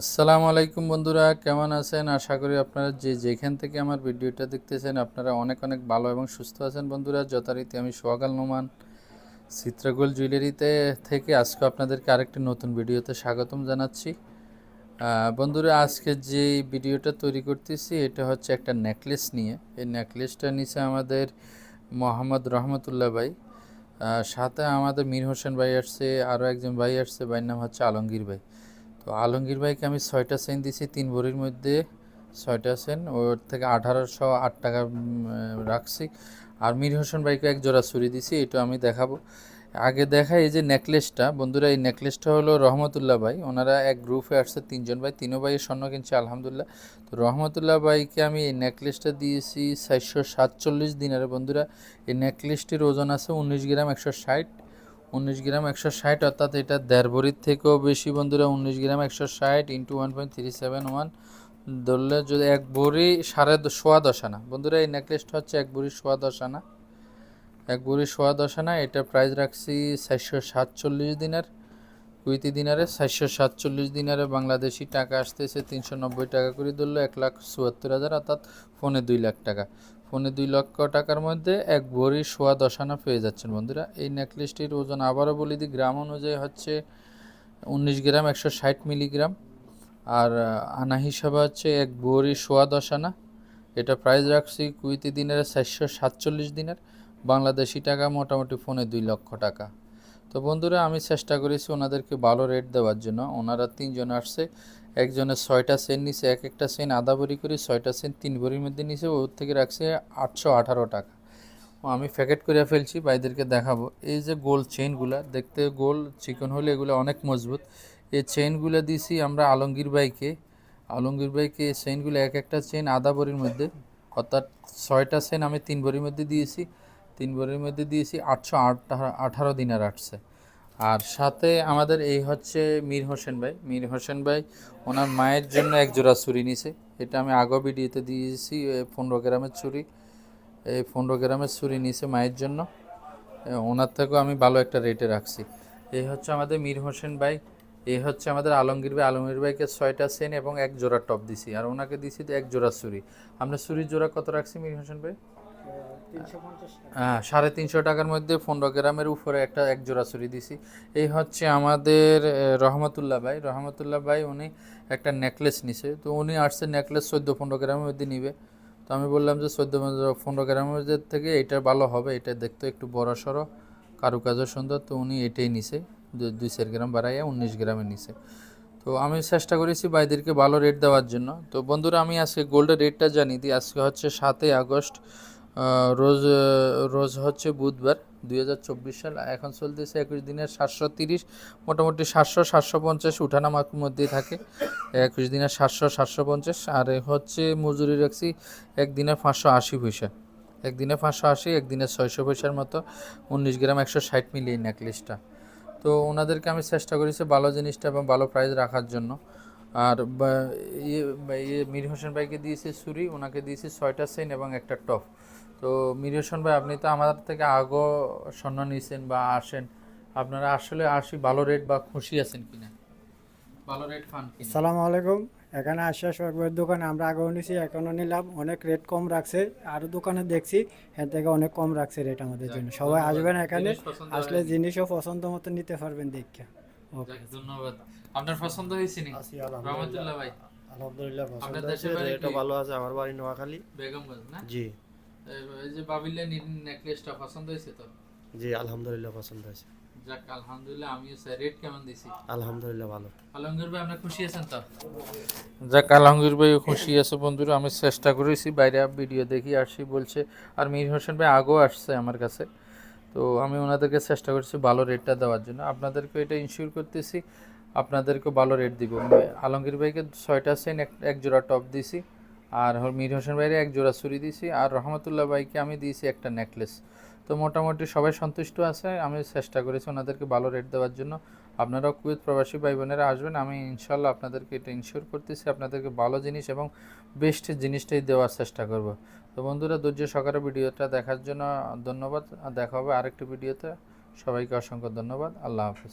আসসালামু আলাইকুম বন্ধুরা, কেমন আছেন? আশা করি আপনারা যে যেখান থেকে আমার ভিডিওটা দেখতেছেন, আপনারা অনেক অনেক ভালো এবং সুস্থ আছেন বন্ধুরা। যথারীতি আমি সোহাগাল নোমান চিত্রগোল জুয়েলারিতে থেকে আজকে আপনাদেরকে আরেকটি নতুন ভিডিওতে স্বাগতম জানাচ্ছি। বন্ধুরা, আজকে যে ভিডিওটা তৈরি করতেছি, এটা হচ্ছে একটা নেকলেস নিয়ে। এই নেকলেসটা নিচে আমাদের মোহাম্মদ রহমতুল্লাহ ভাই। সাথে আমাদের মীর হোসেন ভাই আসছে, আরও একজন ভাই আসছে, ভাইয়ের নাম হচ্ছে আলমগীর ভাই। তো আলমগীর ভাইকে আমি ছয়টা সেন দিছি তিন ভরির মধ্যে ছয়টা সেন। ওর থেকে আঠারোশো আট টাকা রাখছি। আর মীর হোসেন ভাইকে এক জোড়া ছুরি দিছি এটা আমি দেখাবো। আগে দেখা এই যে নেকলেসটা, বন্ধুরা এই নেকলেসটা হলো রহমতুল্লাহ ভাই। ওনারা এক গ্রুপে আসছে তিনজন ভাই, তিনও ভাইয়ের স্বর্ণ কিনছে, আলহামদুলিল্লাহ। তো রহমতুল্লাহ ভাইকে আমি এই নেকলেসটা দিয়েছি চারশো সাতচল্লিশ দিনের, বন্ধুরা। এই নেকলেসটির ওজন আছে উনিশ গ্রাম একশো ষাট। উনিশ গ্রাম একশো ষাট, অর্থাৎ এটা দেড় ভরির থেকেও বেশি বন্ধুরা, উনিশ গ্রাম একশো ষাট into one point three seven one ধরলে যদি এক ভরি সাড়ে সোয়া দশ আনা বন্ধুরা, এই নেকলেসটা হচ্ছে এক ভরি সোয়া দশ আনা এক ভরি সোয়া দশ আনা এটা প্রাইস রাখছি চারশো সাতচল্লিশ দিনের। কুইতি দিনারে চারশো সাতচল্লিশ দিনারে বাংলাদেশি টাকা আসতেছে তিনশো নব্বই টাকা করে, ধরলো এক লাখ চুয়াত্তর হাজার, অর্থাৎ ফোনে দুই লাখ টাকা। ফোনে দুই লক্ষ টাকার মধ্যে এক ভরি সোয়া দশ আনা পেয়ে যাচ্ছেন বন্ধুরা। এই নেকলেসটির ওজন আবারও বলি দিই, গ্রাম অনুযায়ী হচ্ছে উনিশ গ্রাম একশো ষাট মিলিগ্রাম। আর আনা হিসাবে হচ্ছে এক ভরি সোয়া দশ আনা এটা প্রাইস রাখছি কুইতি দিনের চারশো সাতচল্লিশ দিনের। বাংলাদেশি টাকা মোটামুটি ফোনে দুই লক্ষ টাকা। তো বন্ধুরা, আমি চেষ্টা করেছি ওনাদেরকে ভালো রেট দেওয়ার জন্য। ওনারা তিনজন আসছে, একজনের ছয়টা সেন নিছে এক একটা সেন আধা ভরি করে, ছয়টা সেন তিন ভরির মধ্যে নিছে, ওর থেকে রাখছে আটশো আঠারো টাকা। ও আমি প্যাকেট করে ফেলছি, ভাইদেরকে দেখাবো। এই যে গোল চেইনগুলা দেখতে গোল চিকন হলে এগুলো অনেক মজবুত। এই চেইনগুলো দিছি আমরা আলমগীর ভাইকে। আলমগীর ভাইকে এই চেইনগুলো এক একটা চেইন আধা ভরির মধ্যে, অর্থাৎ ছয়টা চেইন আমি তিন ভরির মধ্যে দিয়েছি। তিন ভরির মধ্যে দিয়েছি, আটশো আঠারো দিনার আসছে। আর সাথে আমাদের এই হচ্ছে মীর হোসেন ভাই। মীর হোসেন ভাই, ওনার মায়ের জন্য এক জোড়া ছুরি নিছে। এটা আমি আগেও ভিডিওতে দিয়েছি পনেরো গ্রামের ছুরি। এই পনেরো গ্রামের ছুরি নিছে মায়ের জন্য। ওনার থেকেও আমি ভালো একটা রেটে রাখছি। এই হচ্ছে আমাদের মীর হোসেন ভাই। এই হচ্ছে আমাদের আলমগীর ভাই। আলমগীর ভাইকে ছয়টা সেন এবং এক জোড়া টপ দিছি। আর ওনাকে দিছি এক জোড়া ছুরি। আমরা ছুরির জোড়া কত রাখছি মীর হোসেন ভাই? হ্যাঁ সাড়ে তিনশো টাকার মধ্যে পনেরো গ্রামের উপরে একটা এক জোড়া ছুরি দিছি। এই হচ্ছে আমাদের রহমতুল্লাহ ভাই। রহমতুল্লাহ ভাই উনি একটা নেকলেস নিছে। তো উনি আসছে নেকলেস চোদ্দ পনেরো গ্রামের মধ্যে নিবে। তো আমি বললাম যে চোদ্দ পনেরো গ্রামের মধ্যে থেকে এটা ভালো হবে, এটা দেখতে একটু বড় সড়ো, কারুকাজও সুন্দর। তো উনি এটাই নিছে দুই চার গ্রাম বাড়াইয়া উনিশ গ্রামে নিছে। তো আমি চেষ্টা করেছি ভাইদেরকে ভালো রেট দেওয়ার জন্য। তো বন্ধুরা, আমি আজকে গোল্ডের রেটটা জানি দিই। আজকে হচ্ছে সাতই আগস্ট। রোজ রোজ হচ্ছে বুধবার দুই হাজার চব্বিশ সাল। এখন চলতেছে একুশ দিনের সাতশো তিরিশ। মোটামুটি সাতশো সাতশো পঞ্চাশ উঠানামার মধ্যেই থাকে। একুশ দিনের সাতশো সাতশো পঞ্চাশ। আর হচ্ছে মজুরি রাখছি একদিনে পাঁচশো আশি পয়সা। একদিনে পাঁচশো আশি, একদিনে ছয়শো পয়সার মতো। উনিশ গ্রাম একশো ষাট মিলিয়ে নেকলেসটা। তো ওনাদেরকে আমি চেষ্টা করেছি ভালো জিনিসটা এবং ভালো প্রাইস রাখার জন্য। আর ইয়ে ইয়ে মীর হোসেন ভাইকে দিয়েছে ছুরি ওনাকে দিয়েছে ছয়টা সেন এবং একটা টপ তো মীর হোসেন ভাই আপনি তো আমাদের থেকে আগো স্বর্ণ নিয়েছেন বা আসেন। আপনারা আসলে আসি ভালো রেট বা খুশি আছেন কিনা? ভালো রেট পান আসসালামু আলাইকুম। এখানে আসা সোহাগের দোকানে আমরা আগেও নিছি এখনও নিলাম। অনেক রেট কম রাখছে। আরও দোকানে দেখছি এর থেকে অনেক কম রাখছে রেট আমাদের জন্য। সবাই আসবেন এখানে আসলে জিনিসও পছন্দ মতো নিতে পারবেন দেখা। ধন্যবাদ। আপনার পছন্দ হয়েছে নি আলহামদুলিল্লাহ। রহমতুল্লাহ ভাই। আলহামদুলিল্লাহ আপনার দেশের বাড়ি কি? ভালো আছে আমার বাড়ি নোয়াখালী। বেগমগঞ্জ না? জি। এই- যে বাবিল্লা নেকলেসটা পছন্দ হয়েছে তো? জি আলহামদুলিল্লাহ পছন্দ হয়েছে। যাক আলহামদুলিল্লাহ আমিও স্যার রেট কেমন দিছি? আলহামদুলিল্লাহ ভালো। আলমগীর ভাই আপনার খুশি আছেন তো? যাক আলমগীর ভাই খুশি আছে বন্ধুরা আমি চেষ্টা করেছি বাইরে ভিডিও দেখি আসি বলছে। আর মীর হোসেন ভাই আগেও আসছে আমার কাছে। তো আমি ওনাদেরকে চেষ্টা করছি ভালো রেটটা দেওয়ার জন্য। আপনাদেরকে এটা ইনশিওর করতেছি আপনাদেরকে ভালো রেট দিব। আলমগীর ভাইকে ছয়টা সেন এক জোড়া টপ দিছি, আর মীর হোসেন ভাইয়ের এক জোড়া ছুরি দিছি, আর রহমতুল্লাহ ভাইকে আমি দিয়েছি একটা নেকলেস তো মোটামুটি সবাই সন্তুষ্ট আছে। আমি চেষ্টা করেছি ওনাদেরকে ভালো রেট দেওয়ার জন্য। আপনারাও কুয়েত প্রবাসী ভাই বোনেরা আসবেন। আমি ইনশাল্লাহ আপনাদেরকে এটা ইনশিওর করতেছি, আপনাদেরকে ভালো জিনিস এবং বেস্ট জিনিসটাই দেওয়ার চেষ্টা করব। তো বন্ধুরা, ধৈর্য সকালে ভিডিওটা দেখার জন্য ধন্যবাদ। দেখা হবে আরেকটি ভিডিওতে। সবাইকে অসংখ্য ধন্যবাদ। আল্লাহ হাফিজ।